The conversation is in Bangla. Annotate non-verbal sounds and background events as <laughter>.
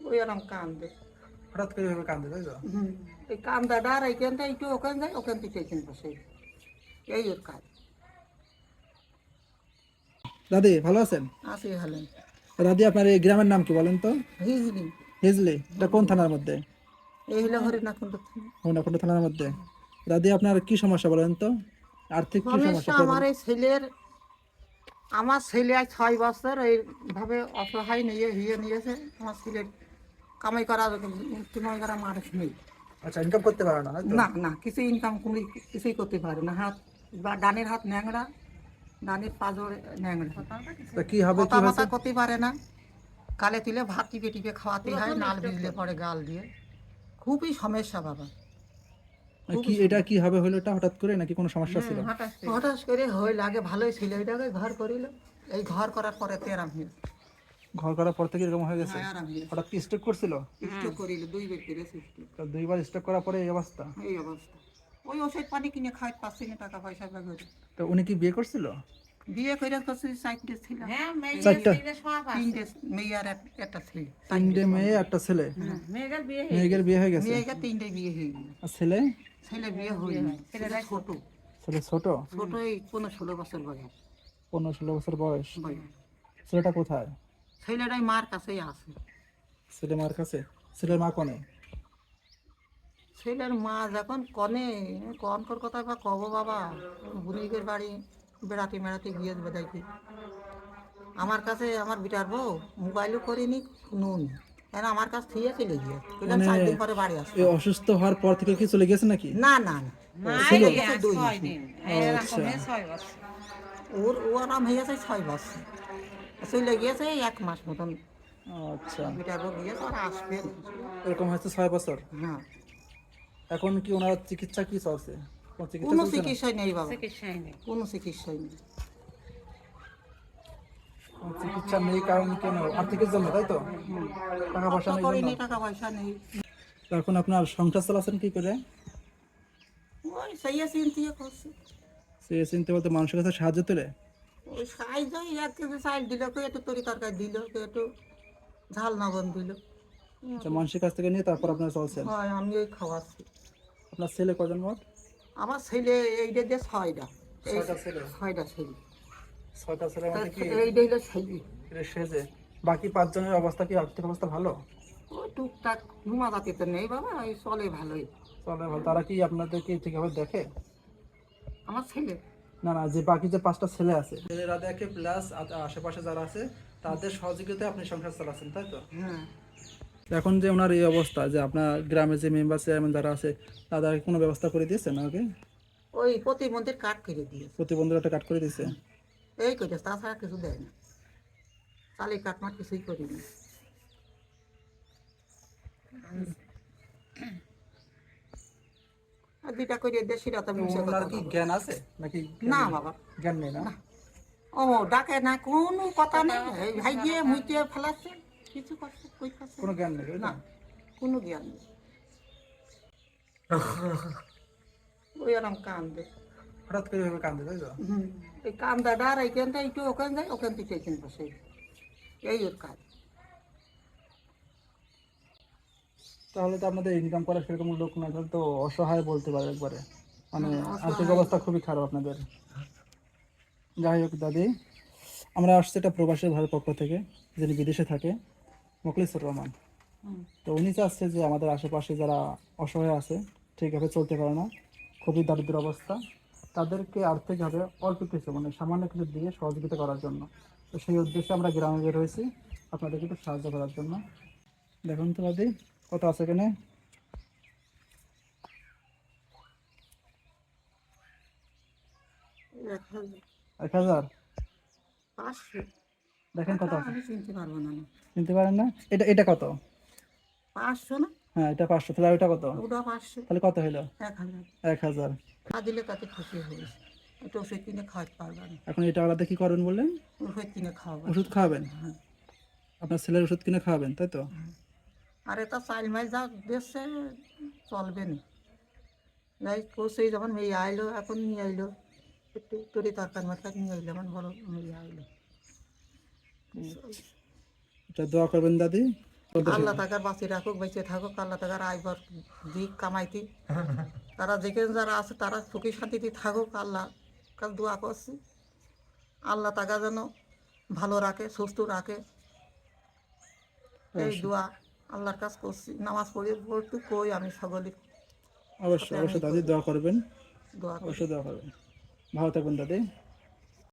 ওই কান্দে হঠাৎ করে এভাবে কান্দে তাই তো এই কান্দাটা আর এইখান থেকে একটু ওখানে যায় ওখান থেকে বসে এই ওর কাজ দাদি ভালো আছেন আসি হলেন দাদি আপনার এই গ্রামের নাম কি বলেন তো? হিজলি হিজলি এটা কোন থানার মধ্যে? এই হলো হরিণাকুণ্ড হোনাকুণ্ড থানার মধ্যে। দাদি আপনার কি সমস্যা বলেন তো? আর্থিক কি সমস্যা? আমার এই ছেলের আমার ছেলে আজ ছয় বছর এইভাবে অসহায় নিয়ে হিয়ে নিয়েছে। আমার ছেলের কামাই করা কামাই করা মানুষ নেই। আচ্ছা ইনকাম করতে পারো না না না কিছু ইনকাম কোনো কিছুই করতে পারে না। হাত বা ডানের হাত ন্যাংরা ডানের পাজর ন্যাংরা তা কি হবে কথা মাথা করতে পারে না। কালে তুলে ভাত টিপে টিপে খাওয়াতে হয় নাল ভিজলে পরে গাল দিয়ে। খুবই সমস্যা বাবা। কি এটা কি হবে হলো? এটা হঠাৎ করে নাকি কোনো সমস্যা ছিল? হঠাৎ করে। হইল আগে ভালোই ছিল। এটাকে ঘর করিল। এই ঘর করার পরে তেরাম হইল। ঘর করার পর থেকে এরকম হয়ে গেছে? হ্যাঁ, হঠাৎ কি স্ট্রোক করছিল? স্ট্রোক করিল স্ট্রোক দুইবার স্ট্রোক করার পরে এই অবস্থা? এই অবস্থা। ওই ওষুধ পানি কিনে খাইতে পারছি না টাকা পয়সা লাগে তো উনি কি বিয়ে করছিল? বিয়ে ছিল। চারটা তিনটে মেয়ে আর একটা ছেলে। তিনটে মেয়ে একটা ছেলে? মেয়েদের বিয়ে হয়ে গেছে। মেয়েকে তিনটে বিয়ে হয়ে গেল আর ছেলে? ছেলে বিয়ে হয়নি ছেলেটা ছোট ছেলে ছোট। ছোট? এই পনেরো ষোলো বছর বয়স। পনেরো ষোলো বছর বয়স। ছেলেটা কোথায়? ছেলেটাই মার কাছেই আছে। ছেলে মার কাছে? ছেলের মা কনে? ছেলের মা যখন কনে কনকর কথা বা কব বাবা বুনিকের বাড়ি বেড়াতে মেড়াতে গিয়ে বেড়াইতে। আমার কাছে আমার বিটার বউ মোবাইলও করিনি নুন আমার কাছ থেকে চলে গিয়ে? বললাম চার দিন পরে বাড়ি আসবে। এই অসুস্থ হওয়ার পর থেকে কি চলে গেছে নাকি? না না না। চলে দুই আচ্ছা। ওর ও আরাম হয়ে গেছে ছয় বছর। চলে গিয়েছে এক মাস মতন। আচ্ছা। বিটার বউ গিয়েছে আর আসবে এরকম হয়েছে ছয় বছর? হ্যাঁ। এখন কি ওনার চিকিৎসা কি চলছে? কোনো চিকিৎসা কোনো চলছে না? চিকিৎসাই নেই বাবা। কোনো চিকিৎসাই নেই। চিকিৎসা নেই কারণ কেন? আর্থিকের জন্য তাই তো? টাকা পয়সা নেই টাকা পয়সা নেই। এখন আপনার সংসার চালাচ্ছেন কি করে? ওই সেই চিন্তিয়ে করছে। সে চিনতে বলতে মানুষের কাছে সাহায্য তোলে? ওই সাইজ ওই এক কেজি চাল দিল কেউ একটু তরি তরকারি দিল কেউ একটু ঝাল নবন দিল। আচ্ছা মানুষের কাছ থেকে নিয়ে তারপর আপনারা চলছেন? হয় আমি ওই খাওয়াচ্ছি। আপনার ছেলে কজন মোট? আমার ছেলে এইটা দিয়ে ছয়টা। ছয়টা ছেলে? ছয়টা ছেলে। ছয়টা ছেলের মধ্যে কি? এইটা হলো ছেলে। এটা সেজে বাকি পাঁচজনের অবস্থা কি আর্থিক অবস্থা ভালো? ওই টুকটাক ঘুমা জাতি তো নেই বাবা ওই চলে ভালোই। চলে ভালো। তারা কি আপনাদেরকে ঠিকভাবে দেখে? আমার ছেলে। না না যে বাকি যে পাঁচটা ছেলে আছে। ছেলেরা দেখে প্লাস আশেপাশে যারা আছে তাদের সহযোগিতায় আপনি সংসার চালাচ্ছেন তাই তো? হ্যাঁ। এখন যে ওনার এই অবস্থা যে আপনার গ্রামে যে মেম্বার চেয়ারম্যান যারা আছে তাদের কোনো ব্যবস্থা করে দিয়েছেন ওকে? ওই প্রতিবন্ধীর কাঠ করে দিয়েছে। প্রতিবন্ধীরা একটা কাট করে দিয়েছে? এই করেছে তাছাড়া কিছু দেয় না। চালি কাটমাট কিছুই করিনি দুইটা করে কি জ্ঞান আছে? নাকি না বাবা। জ্ঞান নেই না? ও ডাকে না কোনো কথা নেই। মুইতে ফেলাচ্ছে। কিছু করছে কই করছে কোনো জ্ঞান নেই না কোনো জ্ঞান নেই। ওই আরাম কান্দে। হঠাৎ করে এভাবে কান্দে তাই তো? হুম। এই কান্দাটা আর এইখান থেকে একটু ওখানে যায় ওখান থেকে এইখানে বসে। এই ওর কাজ। তাহলে তো আপনাদের ইনকাম করার সেরকম লোক না তাহলে তো অসহায় বলতে পারে একবারে। মানে আর্থিক অবস্থা খুবই খারাপ আপনাদের। যাই হোক দাদি আমরা আসছি একটা প্রবাসী ভারত পক্ষ থেকে যিনি বিদেশে থাকে মুখলিসুর রহমান। তো উনি চাচ্ছে যে আমাদের আশেপাশে যারা অসহায় আছে ঠিকভাবে চলতে পারে না খুবই দারিদ্র অবস্থা তাদেরকে আর্থিকভাবে অল্প কিছু মানে সামান্য কিছু দিয়ে সহযোগিতা করার জন্য। তো সেই উদ্দেশ্যে আমরা গ্রামে বের হয়েছি। আপনাদেরকে একটু সাহায্য করার জন্য। দেখুন তো দাদি কত আছে এখানে? এক হাজার। পাঁচশো। দেখেন কত চিনতে পারব না। চিনতে পারেন না? এটা এটা কত? পাঁচশো না? হ্যাঁ এটা পাঁচশো। তাহলে ওইটা কত? ওটা পাঁচশো। তাহলে কত হলো এক হাজার। এক হাজার। দিলে তাতে খুশি হয়েছে একটু ওষুধ কিনে খাওয়াতে পারবে না। এখন এটা আলাদা কি করবেন বললেন ওষুধ কিনে খাওয়াবো। ওষুধ খাওয়াবেন হ্যাঁ আপনার ছেলের ওষুধ কিনে খাওয়াবেন তাই তো? আর এটা চাল মাস যা দিচ্ছে চলবে না। যাই কষেই যখন মেয়ে আইলো এখন নিয়ে আইলো। একটু তরি তরকারি মারকারি নিয়ে আইলো আমার বড় মেয়ে আইলো। তা দোয়া করবেন দাদি। আল্লাহ তাকার বাঁচি রাখুক বেঁচে থাকুক আল্লাহ তাকার আইবার দিক কামাইতি। <laughs> তারা যেখানে যারা আছে তারা সুখী শান্তিতে থাকুক আল্লাহ কাল দোয়া করছি। আল্লাহ তাকা যেন ভালো রাখে সুস্থ রাখে। এই দোয়া আল্লাহর কাজ করছি। নামাজ পড়ে পড়তে কই আমি সকলে। অবশ্যই অবশ্যই দাদি দোয়া করবেন। দোয়া অবশ্যই দোয়া করবেন। ভালো থাকবেন দাদি।